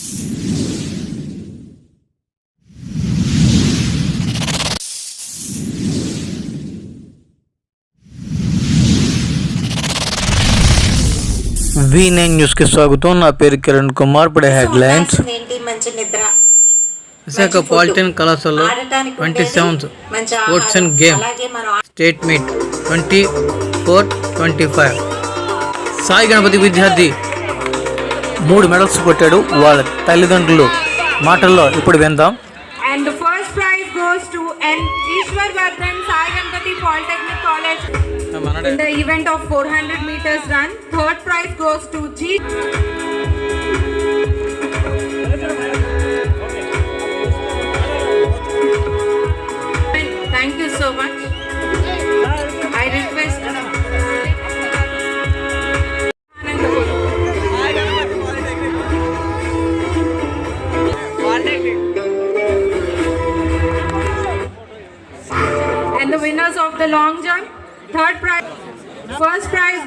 V nine स्वागत किरण कुमार पड़े headlines Visakhapatnam कलाशाल twenty sports game state twenty four twenty five Sai Ganapati विद्यार्थी మూడు medals కొట్టాడు వాళ్ళ తల్లిదండ్రులు మాటల్లో ఇప్పుడు విందాం and first prize goes to N Eshwar Vardhan Sai Ganapati polytechnic college in the event of 400 meters run third prize goes to G Thank so much much. I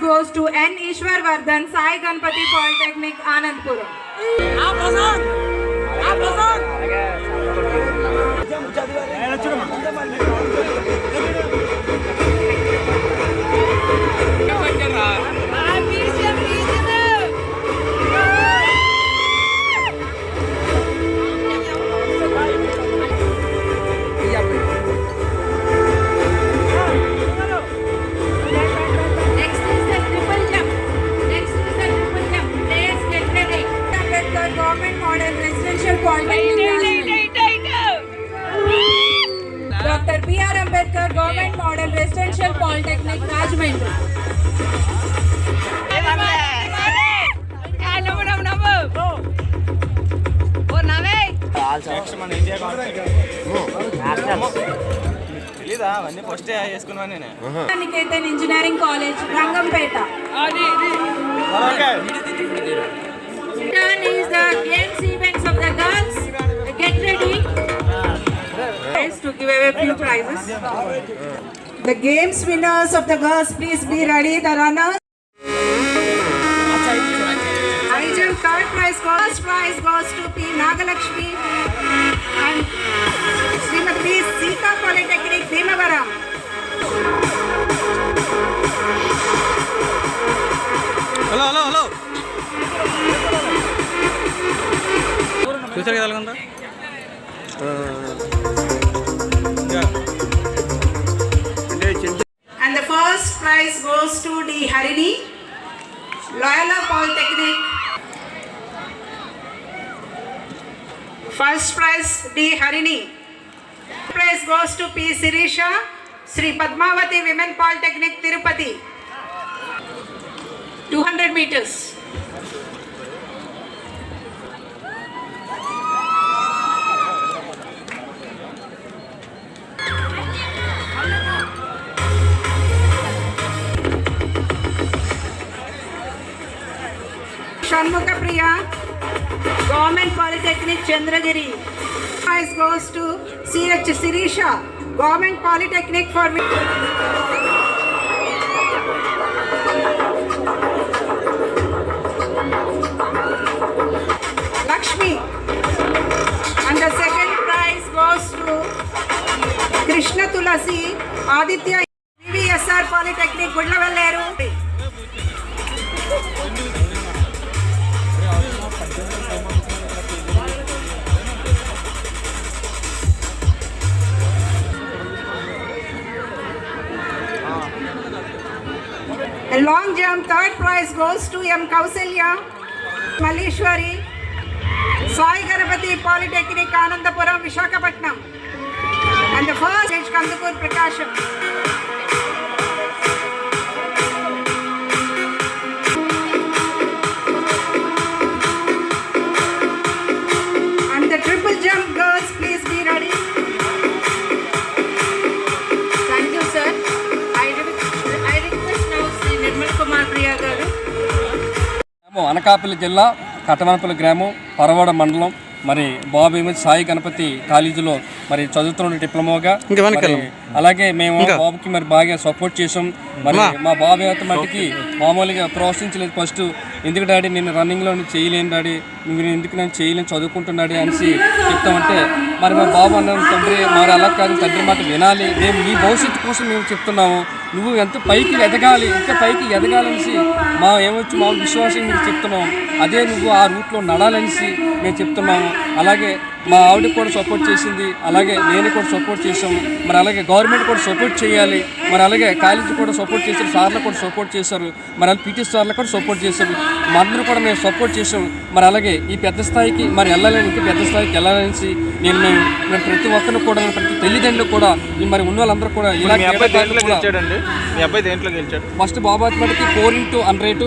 goes to N. Ishwarvardhan Sai Ganpati Polytechnic, Anandpuram. Ambedkar government model residential polytechnic Rajahmundry తెలీదా అవన్నీ first వేసుకున్నాను నేను engineering college Rangampet Done is the games events of the girls to give away few prizes. The games winners of the girls, please be ready. The runners. High jump third prize goes. First prize goes to P. Nagalakshmi and Srimati Sita Polytechnic Bhimavaram. Hello hello hello చూసారు కదా ఎలాగుందో? And the first prize goes to the Harini Loyola Polytechnic. First prize D Harini. Prize goes to P Sirisha, Sri Padmavati Women Polytechnic Tirupati. 200 meters. Mukhapriya, Government Polytechnic, Chandragiri. Prize goes to C.H. Sirisha, Government Polytechnic for Lakshmi. And the second prize goes to Krishna Tulasi, Aditya. Long jump third prize goes to M Kausalya Malleswari Sai Ganapathi polytechnic Anantapuram Visakhapatnam and first Kandukur Prakasam Anakapalli జిల్లా కట్టమనపల్లి గ్రామం పరవాడ మండలం మరి బాబు సాయి గణపతి కాలేజీలో మరి చదువుతున్న డిప్లొమాగా అలాగే మేము బాబుకి మరి బాగా సపోర్ట్ చేసాం మరి మా బాబు అయితే మట్టికి మామూలుగా ప్రోత్సహించలేదు ఫస్ట్ ఎందుకు డాడీ నేను రన్నింగ్లో చేయలేను డాడీ నువ్వు ఎందుకు నేను చేయలేను చదువుకుంటున్నాడే అనేసి చెప్తామంటే మరి మా బాబు అన్న తండ్రి మరి అలా కాదు తండ్రి మాట వినాలి మేము నీ భవిష్యత్తు కోసం మేము చెప్తున్నాము నువ్వు ఎంత పైకి ఎదగాలి ఇంకా పైకి ఎదగాలనిసి మా ఏమొచ్చు మా విశ్వాసం మీకు చెప్తున్నాం అదే నువ్వు ఆ రూట్లో నడాలనేసి మేము చెప్తున్నాము అలాగే మా ఆవిడ కూడా సపోర్ట్ చేసింది అలాగే నేను కూడా సపోర్ట్ చేశాము మరి అలాగే గవర్నమెంట్ కూడా సపోర్ట్ చేయాలి మరి అలాగే కాలేజీ కూడా సపోర్ట్ చేశారు సార్లు కూడా సపోర్ట్ చేశారు మరి అలాగే పీటీ సార్లు కూడా సపోర్ట్ చేశారు మందరూ కూడా మేము సపోర్ట్ చేశాము మరి అలాగే ఈ పెద్ద స్థాయికి మరి వెళ్ళాలని పెద్ద స్థాయికి వెళ్ళాలనేసి నేను మేము ప్రతి ఒక్కరు కూడా ప్రతి తల్లిదండ్రులు కూడా మరి ఉన్న వాళ్ళందరూ కూడా ఇలా గెలిచాడండి ఫస్ట్ బాబా మటుకి ఫోర్ ఇంటూ హండ్రెడ్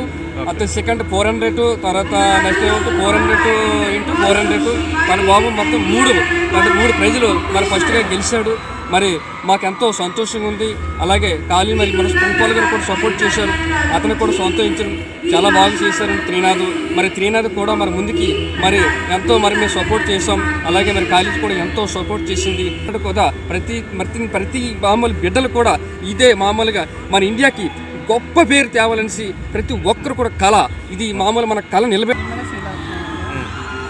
అతను సెకండ్ ఫోర్ హండ్రెడ్ తర్వాత next four hundred into four hundred మన బాబు మొత్తం మూడు అంటే మూడు ప్రైజులు మరి ఫస్ట్గా గెలిచాడు మరి మాకెంతో సంతోషంగా ఉంది అలాగే ఖాళీ మరి మన స్పూల్ గారు కూడా సపోర్ట్ చేశారు అతను కూడా సంతోషించడం చాలా బాగా చేశారు త్రీనాథ్ మరి త్రీనాథ్ కూడా మరి ముందుకి మరి ఎంతో మరి మేము సపోర్ట్ చేసాం అలాగే మరి కాలేజ్ కూడా ఎంతో సపోర్ట్ చేసింది కూడా ప్రతి ప్రతి ప్రతి మామూలు బిడ్డలు కూడా ఇదే మామూలుగా మన ఇండియాకి గొప్ప పేరు తేవాలనేసి ప్రతి ఒక్కరు కూడా కళ ఇది మామూలు మన కళ నిలబెట్టి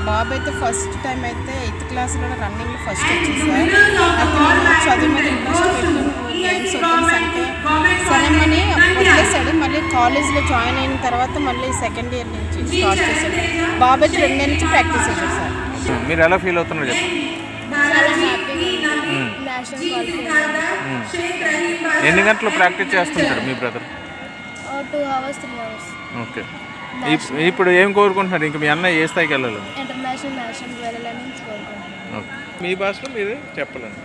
బాబు అయితే ఫస్ట్ టైం అయితే ఎయిత్ క్లాస్లో రన్నింగ్లో ఫస్ట్ వచ్చేసారు అయితే చదువు మీద ఇంట్రెస్ట్ పెట్టుకుని గేమ్స్ వద్దామంటే సరేమని మళ్ళీ కాలేజ్లో జాయిన్ అయిన తర్వాత మళ్ళీ సెకండ్ ఇయర్ నుంచి స్టార్ట్ చేశాడు బాబు అయితే రెండు నుంచి ప్రాక్టీస్ చేశారు సార్ మీరు ఎలా ఫీల్ అవుతున్నారు ఎన్ని గంటలు ప్రాక్టీస్ చేస్తుంటాడు మీ brother two hours three hours okay ఇప్పుడు ఏం కోరుకుంటున్నారు ఇంకా మీ అన్న ఏ స్థాయికి వెళ్ళాలి మీ భాషలో మీరు చెప్పాలండి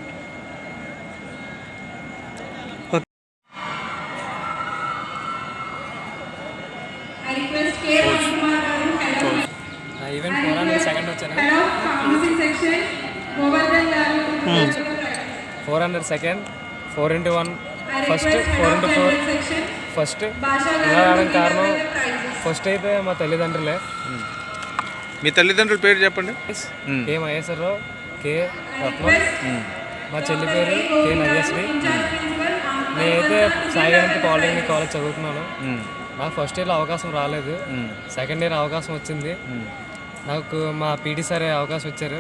four second four hundred second four into one first four into four first ఇలా రావడం కారణం ఫస్ట్ అయితే మా తల్లిదండ్రులే మీ తల్లిదండ్రుల పేరు చెప్పండి కే మహేశ్వర కే రత్నం మా చెల్లి పేరు కే నవ్యశ్రీ నేనైతే సాయి గారికి కాలేజ్ కాలేజ్ చదువుతున్నాను నాకు ఫస్ట్ ఇయర్లో అవకాశం రాలేదు సెకండ్ ఇయర్ అవకాశం వచ్చింది నాకు మా పీటీ సార్ అవకాశం వచ్చారు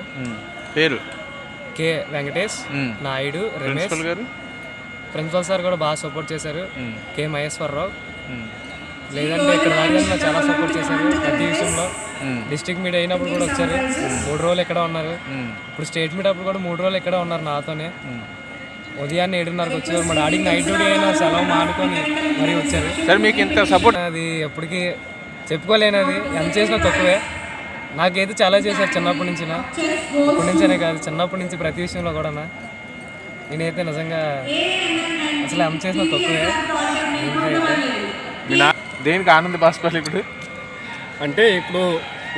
పేరు కే వెంకటేష్ నాయుడు రమేష్ గారు ప్రిన్సిపల్ సార్ కూడా బాగా సపోర్ట్ చేశారు కే మహేశ్వరరావు లేదంటే ఇక్కడ దాకా చాలా సపోర్ట్ చేశారు ప్రతి విషయంలో డిస్ట్రిక్ట్ మీట్ అయినప్పుడు కూడా వచ్చారు మూడు రోజులు ఇక్కడ ఉన్నారు ఇప్పుడు స్టేట్ మీట్ అప్పుడు కూడా మూడు రోజులు ఇక్కడ ఉన్నారు నాతోనే ఉదయాన్నే ఏడున్నరకు వచ్చారు మా డాడీకి నైట్ డ్యూటీ అయినా సెలవు మానుకొని మరీ వచ్చారు సరే మీకు ఇంత సపోర్ట్ అది ఎప్పటికీ చెప్పుకోలేనది ఎంత చేసినా తక్కువే నాకైతే చాలా చేశారు చిన్నప్పటి నుంచి ఇప్పటి నుంచే కాదు చిన్నప్పటి నుంచి ప్రతి విషయంలో కూడా నేనైతే నిజంగా అసలు ఎంత చేసినా తక్కువే దేనికి ఆనంద్ భాస్కర్ ఇప్పుడు అంటే ఇప్పుడు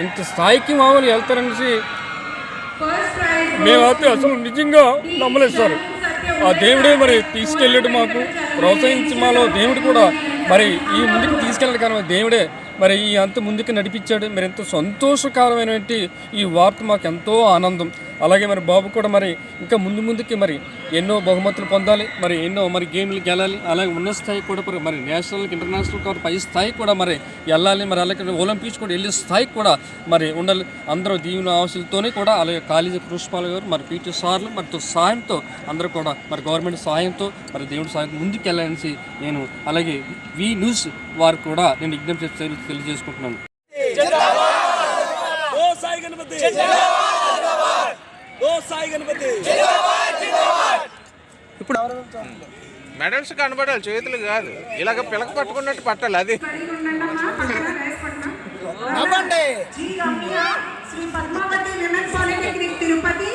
ఇంత స్థాయికి మామూలు వెళ్తారనేసి మేమైతే అసలు నిజంగా నమ్మలేస్తారు ఆ దేవుడే మరి తీసుకెళ్ళాడు మాకు ప్రోత్సహించి మాలో దేవుడు కూడా మరి ఈ ముందుకు తీసుకెళ్ళాడు కానీ దేవుడే మరి ఈ అంత ముందుకు నడిపించాడు మరి ఎంతో సంతోషకరమైనటువంటి ఈ వార్త మాకు ఎంతో ఆనందం అలాగే మరి బాబు కూడా మరి ఇంకా ముందు ముందుకి మరి ఎన్నో బహుమతులు పొందాలి మరి ఎన్నో మరి గేమ్లు గెలాలి అలాగే ఉన్న స్థాయి కూడా మరి నేషనల్ ఇంటర్నేషనల్ కూడా పై స్థాయి కూడా మరి వెళ్ళాలి మరి అలాగే ఒలింపిక్స్ కూడా వెళ్ళే స్థాయికి కూడా మరి ఉండాలి అందరూ దీవెన ఆశలతోనే కూడా అలాగే కాలేజీ ప్రిన్సిపాల్ గారు మరి పీటీ సార్లు మరి సాయంతో అందరూ కూడా మరి గవర్నమెంట్ సహాయంతో మరి దేవుడి సహాయం ముందుకు వెళ్ళాలని నేను అలాగే వి న్యూస్ వారు కూడా నేను విజ్ఞప్తి తెలియజేసుకుంటున్నాను ఓ సాయి గణపతి ఇప్పుడు మెడల్స్ కనబడాలి చేతులు కాదు ఇలాగ పిలక పట్టుకున్నట్టు పట్టాలి అది నవ్వండి Sri Padmavathi women polytechnic Tirupati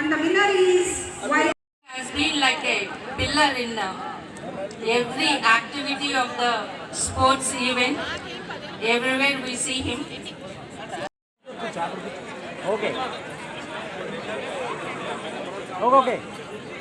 and the winner is white. Has been like a pillar in uh, every activity of the sports event. Everywhere we see him. Okay. Okay.